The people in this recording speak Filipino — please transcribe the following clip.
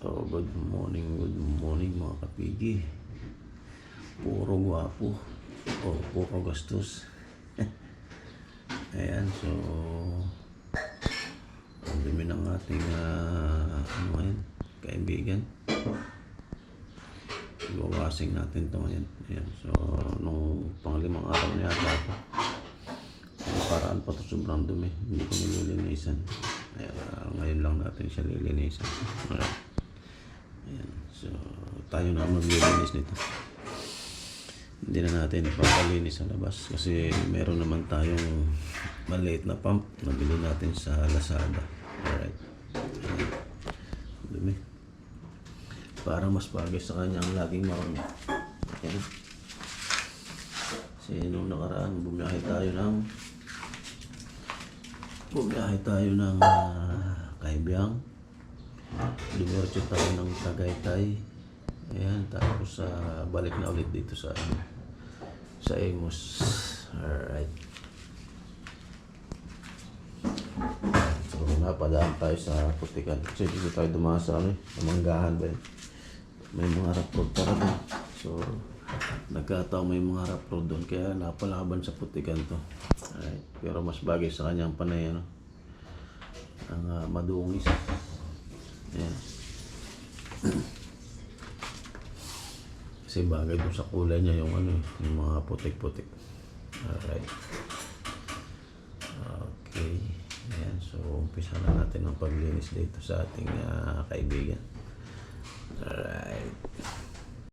So, good morning, good morning mga kapigi. Puro gwapo. O, puro gastos. Ayan, so... Ang dumi ng ating, ah, ano ngayon, kaibigan. Iwawasing natin ito ngayon. Ayan, so, nung panglimang araw na yata ito. Paraan pa ito sobrang dumi. Hindi ko nililinisan. Kaya ngayon lang natin siya lilinisan. Alright. So, tayo na maglilinis nito. Hindi na natin ipapalinis sa labas kasi meron naman tayong maliit na pump na bili natin sa Lazada. Alright. Dumi. Para mas bagay sa kanya ang laging marami. Ayan. Kasi nung nakaraan, bumiyahe tayo ng bumiyahe tayo ng uh, Kaibiyang. Dumiretso tayo ng Tagaytay. Ayan, tapos sa balik na ulit dito sa ano, sa Amos. Alright. So, napadaan tayo sa Putikan. Kasi dito tayo dumaan sa ano, eh, sa Manggahan ba? May mga rough road talaga. So, nagkataon may mga road doon. Kaya napalaban sa Putikan to. Alright. Pero mas bagay sa kanyang panay, ano? Ang uh, madungis. Ayan. Kasi bagay doon sa kulay niya yung ano, yung mga putik-putik. Alright. Okay. Ayan. So, umpisa na natin ang paglinis dito sa ating ah, kaibigan. Alright.